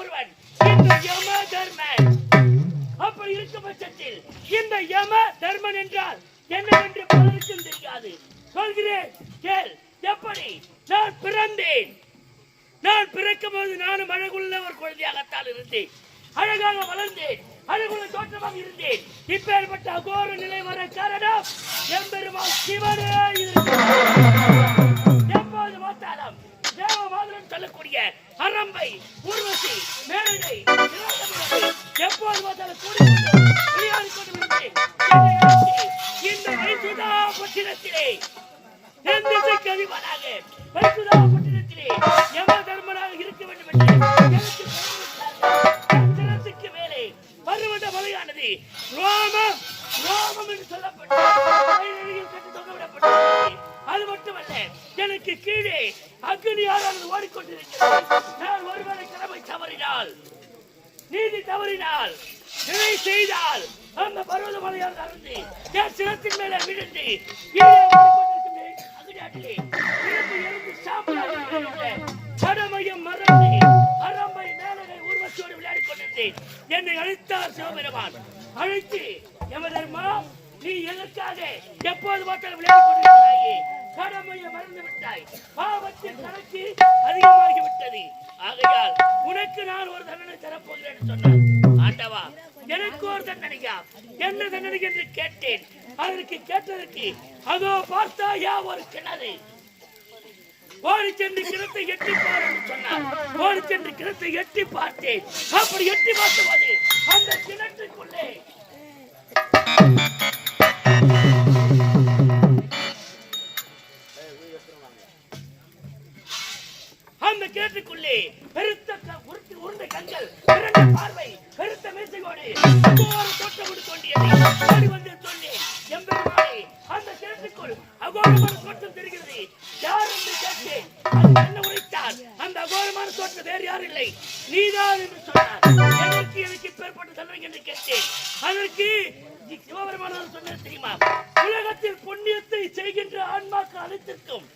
ஒருவன் இந்த யம தர்மன். அப்படி இருக்கும் பட்சத்தில் இந்த யம தர்மன் என்றால் என்னவென்று பலருக்கும் தெரியாது. சொல்கிறேன் கேள் எப்படி? நான் பிறந்தேன். நான் பிறக்கும் போது நானும் அழகுள்ள ஒரு குழந்தையாகத்தான் இருந்தேன். அழகாக வளர்ந்தேன். அழகுள்ள தோற்றமாக இருந்தேன். இப்பேற்பட்ட அகோர நிலை வர காரணம் எம்பெருமான் சிவனே இருக்கிறார். சொல்லப்பட்டு கட்டி தொங்கவிடப்பட்டது அது மட்டுமல்ல எனக்கு கீழே அக்னி ஆறானது ஓடிக்கொண்டிருக்கிறது. நான் ஒருவரை கடமை தவறினால் நீதி தவறினால் நிலை செய்தால் அந்த பர்வத மலையால் என் சிரத்தின் விழுந்து கடமையும் மறந்து அரம்பை மேலகை விளையாடிக் கொண்டிருந்தேன். என்னை அழைத்தார் சிவபெருமான். அழைத்து எமதர்மா நீ எதற்காக எப்போது பார்த்தாலும் விளையாடிக் கொண்டிருக்கிறாயே? கடமையை மறந்து விட்டாய். பாவத்தின் கணக்கு அதிகமாகி விட்டது. ஆகையால் உனக்கு நான் ஒரு தண்டனை தரப்போகிறேன் என்று சொன்னார். ஆண்டவா எனக்கு ஒரு தண்டனையா? என்ன தண்டனை என்று கேட்டேன். அதற்கு கேட்டதற்கு அதோ பார்த்தாயா ஒரு கிணறு. ஓடி சென்று கிணத்தை எட்டி பார் என்று சொன்னார். ஓடி சென்று கிணத்தை எட்டி பார்த்தேன். அப்படி எட்டி பார்த்தபோது அந்த கிணற்றுக்குள்ளே அந்த கேட்டுக்குள்ளே பெருத்த க- உருட்டு உருண்டை கண்கள் இரண்டு பார்வை பெருத்த மீசையோடு அகோர தோட்டம் கொண்டியது ஓடி வந்து சொன்னேன் எம்பெருமானே அந்த கிணற்றுக்குள் அகோரமான தோட்டம் தெரிகிறது. யார் என்று கேட்டேன். அது என்ன உரைத்தார்? அந்த அகோரமான தோட்டம் வேறு யாரும் இல்லை. நீதான் என்று சொன்னார். எனக்கு எனக்கு பேர்பட்ட தன்மை என்று கேட்டேன். அதற்கு சிவபெருமானவர் சொன்னது தெரியுமா? உலகத்தில் புண்ணியத்தை செய்கின்ற ஆன்மாக்கு அனைத்திற்கும்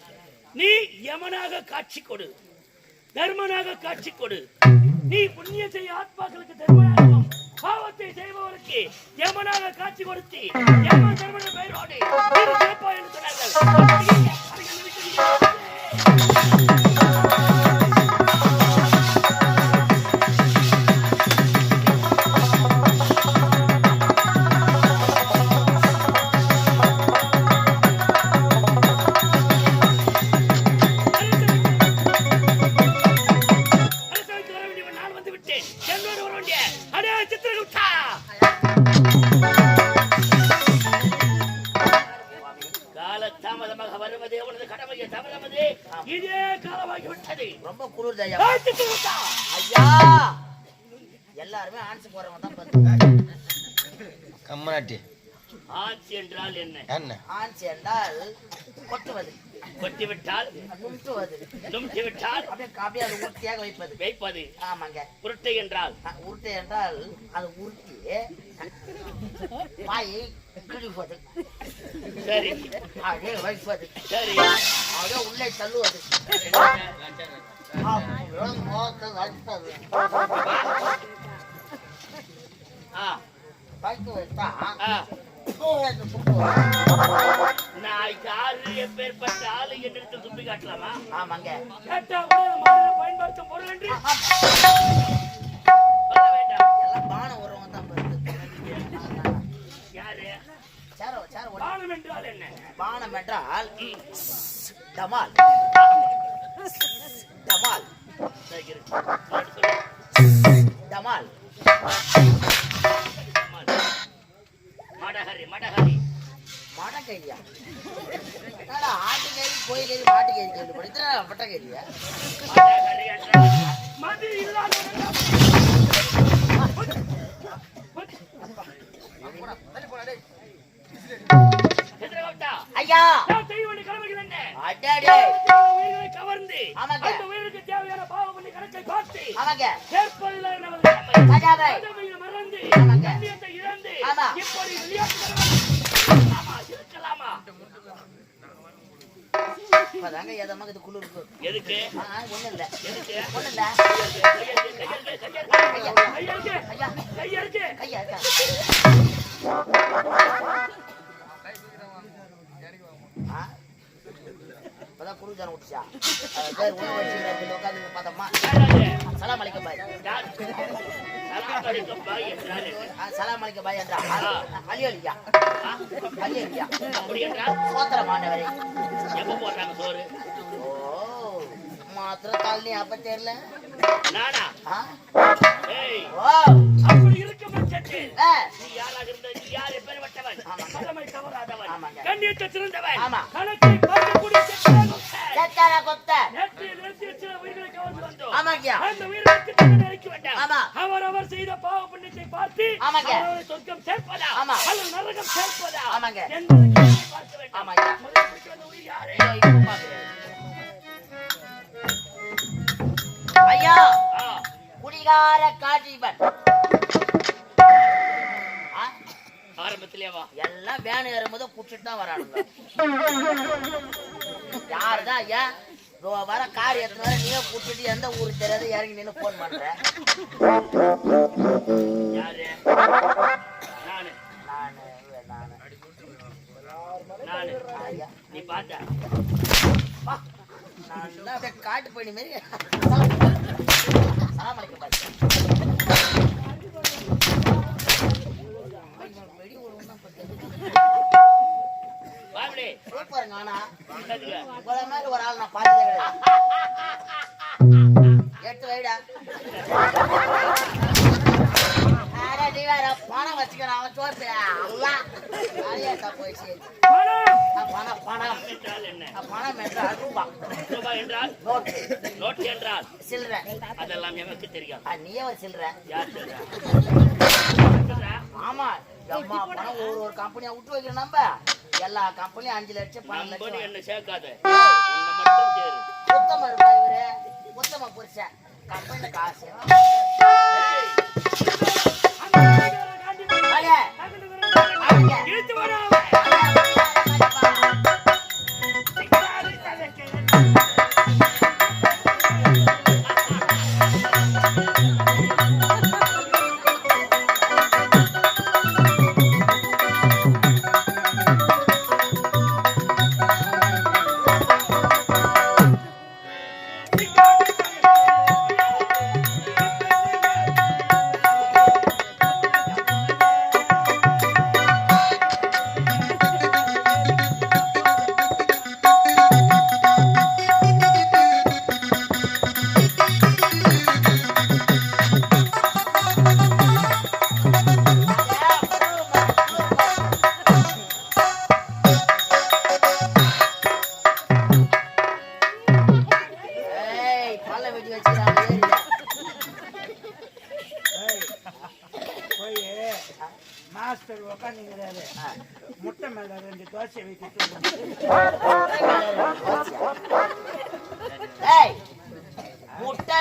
நீ யமனாக காட்சி கொடு. தர்மனாக காட்சி கொடு. நீ புண்ணிய செய்ய ஆத்மாக்களுக்கு தர்மனாகவும் பாவத்தை செய்பவருக்கு யமனாக காட்சி கொடுத்து யம தர்மன பெயரோடு சொன்னார்கள். கம்மநாட்டி ஆட்சி என்றால் என்ன? என்ன? ஆன்ஸ் என்றால் கொட்டுவது. கொட்டி விட்டால் நுட்டுவது நும்சி விட்டால் அப்படியே காப்பியை அது உருட்டியாக வைப்பது. வைப்பது. ஆமாங்க. உருட்டை என்றால்? உருட்டை என்றால் அது உருட்டி வாயை கிழிப்பது. சரி. அப்படியே வைப்பது. சரி. அப்படியே உள்ளே தள்ளுவது. ஆ. வைத்து வைத்தா ஆ தூரத்து குட்டுவது. நான் யாரு எப்பேற்பட்ட ஆளு தும்பி காட்டலாமா ஆமாங்க கேட்டா உடனே மனிதனை பயன்படுத்தும் பொருள் என்று சொல்ல வேண்டாம் எல்லாம் பானை உறவங்க தான் பார்த்து யாரு சேர சேர. பானம் என்றால் என்ன பானம் என்றால் டமால் டமால் சரி, என்னடா ஆட்டுக்கறி கோயிக்கறி மாட்டுக்கறி கேள்வி படித்தா பட்டக்கறியா ஐயா கவர்ந்து. அந்த உயிருக்கு தேவையான பாவ பண்ணி கணக்கை பார்த்து கடமையை மறந்து இப்பதாங்க எதமாக இது குளிருக்கு எதுக்கு? ஒண்ணும் இல்ல. எதுக்கு? ஒண்ணும் இல்ல. கையா இருக்கா? விட்டுச்சா பேர் உணவு வச்சு உட்காந்து பார்த்தோமா? யாராவது? சலாம் பாய் யார்? சலாம் அலைக்கும் பாய் என்றா அலி அலியா? அலி அலியா அப்படி என்றால் சோத்திரம் ஆண்டவரே எப்ப போடுறாங்க சோறு? மாத்திர தாழ்னி அப்ப தெரியல. நானா? ஏய். ஓ. அவரை சொர்க்கம் சேர்ப்பதா. அல்லது நரகம் சேர்ப்பதா? ஆமாங்க. என்பதை பார்க்க வேண்டாம். முதலில் பிடிச்சு வந்த உயிர் யாரு? ஐயோ, குடிகார எல்லாம் வேன் ஏறும்போது குடிச்சிட்டு தான் வரானுங்க. யாருதான் ஐயா? வர கார் எத்தனை வர நீயே குடிச்சிட்டு எந்த ஊருக்கு தெரியாது இறங்கி நின்று போன் பண்ற. நீ காட்டு பண்ணி மாரி. சலாம் அலைக்கும் சூப்பருங்க ஆனா என்னதுக்கு? உங்களை மாதிரி ஒரு ஆள் நான் பார்த்ததே கிடையாது எடுத்து வைடா நீ பணம் வச்சுக்கிறேன் அவன் நிறைய போயிடுச்சு பணம் பணம் பணம் என்றால் ரூபா என்றால் நோட்டு என்றால் சில்லற அதெல்லாம் எனக்கு தெரியும் நீயே ஒரு சில்லற யார் சொல்றா? சொல்றா? ஆமா பணம் ஒரு ஒரு கம்பெனியா விட்டு வைக்கிறோம் நம்ம எல்லா கம்பெனியும் அஞ்சு லட்சம் பன்னெண்டு லட்சம் என்ன சேர்க்காத. உத்தம இவரு. உத்தம புருஷன். கம்பெனில காசு.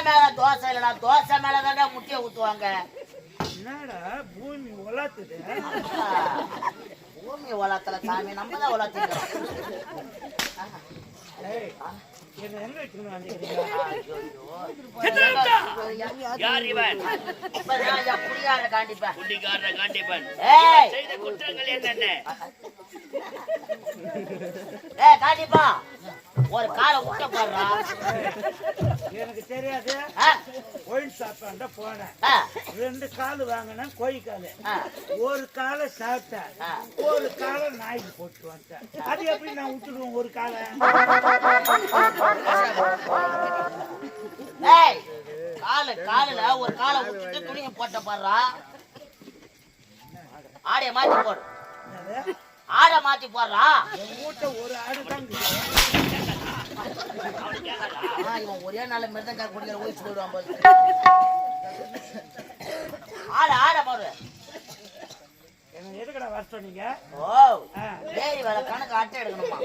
மேல தோசை இல்லடா தோசை மேல தான்டா முட்டையை ஊத்துவாங்க. என்னடா பூமி உலாத்துது பூமி உலகத்துல சாமி நம்ம தான் புரியாத காண்டிப்பா ஒரு காலை விட்ட போடுறா. எனக்கு தெரியாது. ஒயின் சாப்பாண்ட போனேன். ரெண்டு கால் வாங்கினேன் கோழி காலு. ஒரு காலை சாப்பிட்டேன். ஒரு காலை நாய்க்கு போட்டு வந்துட்டேன் அது எப்படி நான் விட்டுடுவேன் ஒரு காலை? காலு காலுல ஒரு காலை விட்டுட்டு துணியை போட்ட போடுறா. ஆடைய மாத்தி போடு? ஆடை மாத்தி போடுறா. ஒரு ஆடு இவன் ஒரே நாள் மிருதங்க குடிக்கிற ஓய்ச்சு போயிடுவான் போல ஆட ஆட எதுக்கடா வர சொன்னீங்க? ஓ ஏரி வேலை கணக்கு அட்டை எடுக்கணுமா.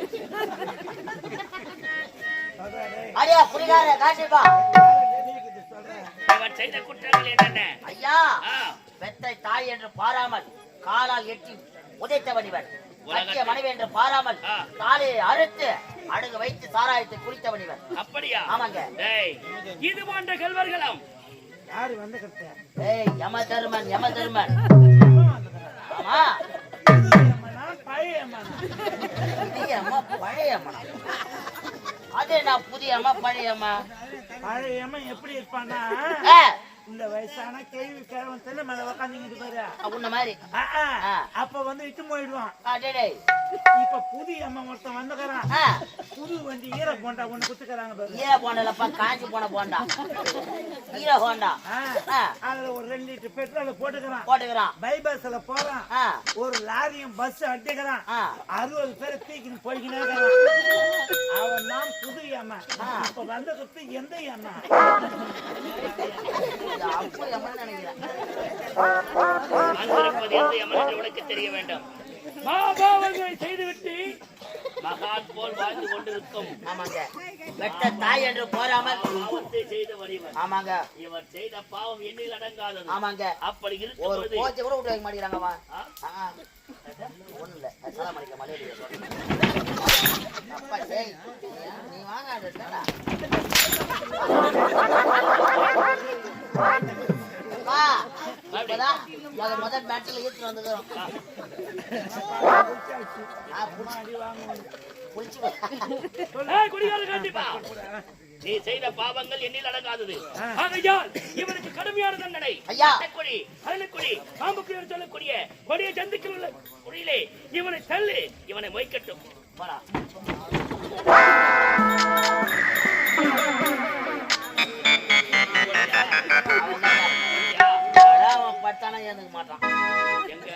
அடியா புரியாத காசிப்பா காலை நெருங்கிக்குது சொல்றேன் இவன் செய்த குற்றங்கள் என்னென்ன? ஐயா பெத்தை தாய் என்று பாராமல் காலால் எட்டி உதைத்தவன் இவன். கட்டிய மனைவி என்று பாராமல் ஆ. தாலியை அறுத்து அடகு வைத்து சாராயத்தை குடித்தவன் இவன். அப்படியா? ஆமாங்க. டேய் இது போன்ற கல்வர்களும்? யாரு வந்து கட்ட ஏய் யம தர்மன் யம தர்மன். ஆமா. பழைய அம்மா பழைய அது நான் புதிய அம்மா பழைய அம்மா? பழைய எப்படி இருப்பான்னா ஆ, இந்த வயசான கேள்வி கிழவன் தென்னை மேல உக்காந்துங்கிட்டு பாரு உன்ன மாதிரி. அப்ப வந்து இட்டு போயிடுவான். இப்ப புது அம்மன் ஒருத்தன் வந்துக்கிறான். புது வண்டி ஈர போண்டா ஒண்ணு குத்துக்கிறாங்க பாரு. ஈர போண்டலப்பா காஞ்சி போன போண்டா. ஈர. ஆ, அதுல ஒரு ரெண்டு லிட்டர் பெட்ரோல் போட்டுக்கிறான். போட்டுக்கிறான். பைபாஸ்ல போறான். ஒரு லாரியும் பஸ் அடிக்கிறான். அறுபது பேரை தூக்கின்னு இருக்கிறான். அவன் தான் புது அம்மன் ஆ. இப்ப வந்ததுக்கு எந்த அம்மன் நினைக்கிறேன். தெரிய வேண்டும் மாபாவங்களை செய்துவிட்டு மகான் போல் வாழ்ந்து கொண்டிருக்கும். ஆமாங்க. வெட்ட தாய் என்று போராமல் பாவத்தை செய்தவர் இவன் ஆமாங்க. இவர் செய்த பாவம் எண்ணில் அடங்காதது. ஆமாங்க. அப்படி ஒரு இருக்கும்போது கோச்சை கூட விட்டு வைக்க மாட்டேங்கிறாங்கம்மா. ஆ? ஒண்ணு இல்ல சலாம் அடிக்க மலையில அப்பா டேய். நீ- நீ வாங்க இப்பதான் முத முத வந்துக்கிறோம் நீ செய்த பாவங்கள் எண்ணில் அடங்காதது. ஆகையால் இவனுக்கு கடுமையான தண்டனை. குடி அருளுக்குடி பாம்புக்குடி சொல்லக்கூடிய கொடிய ஜந்துக்கள் உள்ள குடியிலே இவனை தள்ளு இவனை மொய்க்கட்டும். போடா ஏந்துக்க மாட்டான் எங்க?